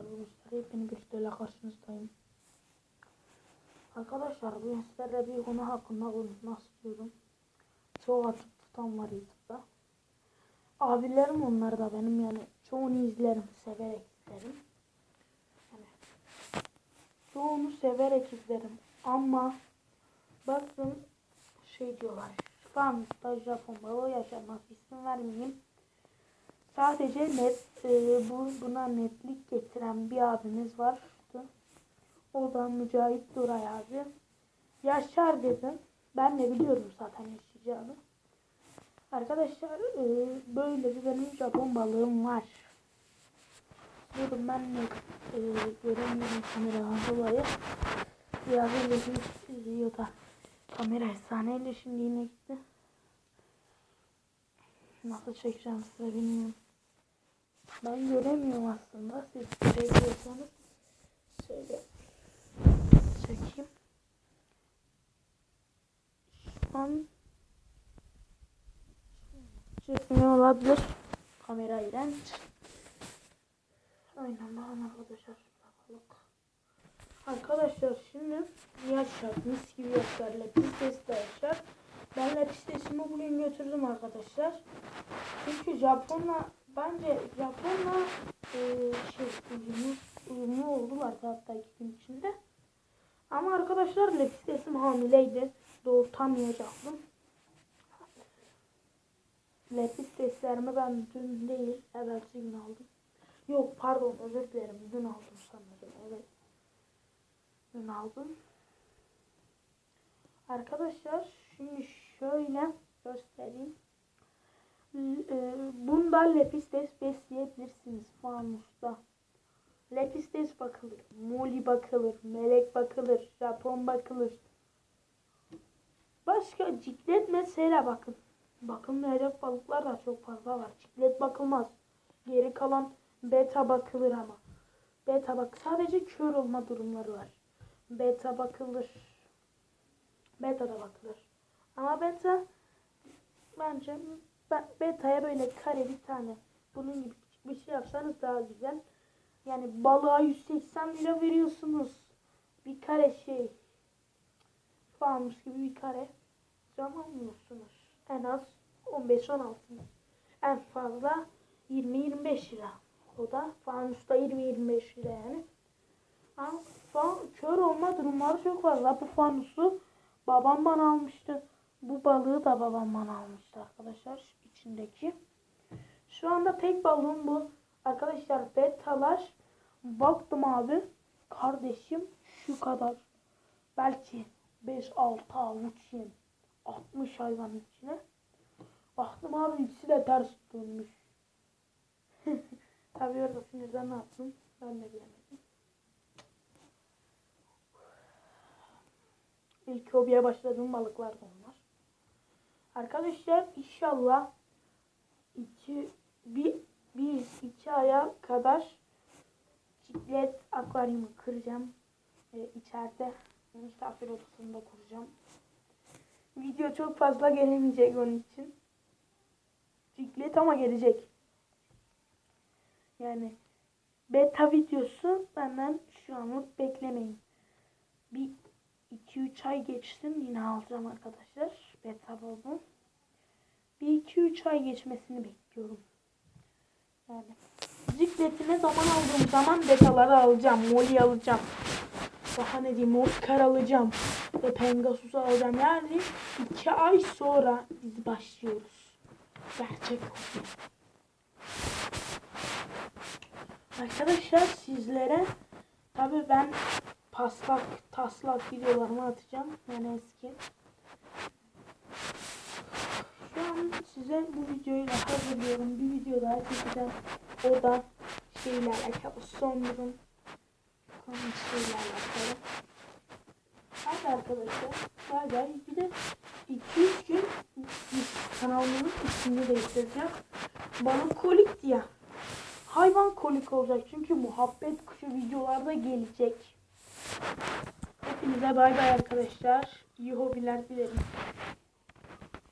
arkadaşlar yepyeni bir videoyla karşınızdayım. Arkadaşlar bugün sizlerle bir konu hakkında konuşmak istiyorum. Çok açık tutan var YouTube'da. Abilerim onlar da benim yani çoğunu izlerim severek izlerim. Yani çoğunu severek izlerim ama baktım şey diyorlar. Farms'ta Japon balığı yaşamaz isim vermeyeyim. Sadece net e, bu buna netlik getiren bir abimiz vardı. O da Mücahit Duray abi. Yaşar dedim. Ben de biliyorum zaten yaşayacağını. Arkadaşlar e, böyle bir benim Japon balığım var. Diyorum ben de e, göremiyorum kameradan dolayı. Biraz öyle izliyor da kamera efsaneyle şimdi yine gitti. Nasıl çekeceğim size bilmiyorum. Ben göremiyorum aslında. Siz görebiliyorsanız şöyle çekeyim. Şu an çekmiyor olabilir. Kamera iğrenç. Aynen bakın arkadaşlar. Bakalım. Arkadaşlar şimdi yaşar. Mis gibi yaşar. Lepistes de yaşar. Ben Lepistes'imi bugün götürdüm arkadaşlar. Çünkü Japonla bence Japonla e, şey uyumlu, uyumlu oldular hatta iki gün içinde. Ama arkadaşlar Lepistes'im hamileydi. Doğurtamayacaktım. Lepisteslerimi ben dün değil evvelsi gün aldım. Yok pardon özür dilerim dün aldım sanırım evet. Dün aldım. Arkadaşlar şimdi şöyle göstereyim. E, bunda lepistes besleyebilirsiniz fanusta. Lepistes bakılır, moli bakılır, melek bakılır, Japon bakılır. Başka ciklet mesela bakın. Bakılmayacak balıklar da çok fazla var. Ciklet bakılmaz. Geri kalan beta bakılır ama. Beta bak sadece kör olma durumları var. Beta bakılır. Beta da bakılır. Ama beta bence beta'ya böyle kare bir tane bunun gibi bir şey yapsanız daha güzel. Yani balığa 180 lira veriyorsunuz. Bir kare şey fanuş gibi bir kare cam almıyorsunuz. En az 15-16 en fazla 20-25 lira. O da fanusta 20-25 lira yani. Ama fan, kör olma durumları çok fazla. Bu fanusu babam bana almıştı. Bu balığı da babam bana almıştı arkadaşlar içindeki. Şu anda tek balığım bu. Arkadaşlar betalar baktım abi kardeşim şu kadar belki 5-6 avuç yem 60 hayvanın içine. Baktım abi ikisi de ters dönmüş. Tabii orada sinirden ne yaptım ben de bilemedim. İlk hobiye başladığım balıklar da. Arkadaşlar inşallah iki bir, bir iki aya kadar ciklet akvaryumu kıracağım. Ee, içeride misafir odasında kuracağım. Video çok fazla gelemeyecek onun için. Ciklet ama gelecek. Yani beta videosu benden şu anlık beklemeyin. Bir 2-3 ay geçsin yine alacağım arkadaşlar. Beta buldum. Bir 2-3 ay geçmesini bekliyorum. Yani zikletine zaman aldığım zaman betaları alacağım. Molly alacağım. Daha ne diyeyim Oscar alacağım. Ve Pegasus alacağım. Yani 2 ay sonra biz başlıyoruz. Gerçek. Arkadaşlar sizlere tabi ben paslak taslak videolarımı atacağım. Yani eski. Şu an size bu videoyu da hazırlıyorum. Bir video daha çekeceğim. O da şeyle alakalı son durum. Konu şeyle alakalı. Hadi arkadaşlar. Bay bay. Bir de 2-3 gün kanalımın ismini değiştireceğim. Balık kolik diye. Hayvan kolik olacak. Çünkü muhabbet kuşu videolarda gelecek. Hepinize bay bay arkadaşlar. İyi hobiler dilerim.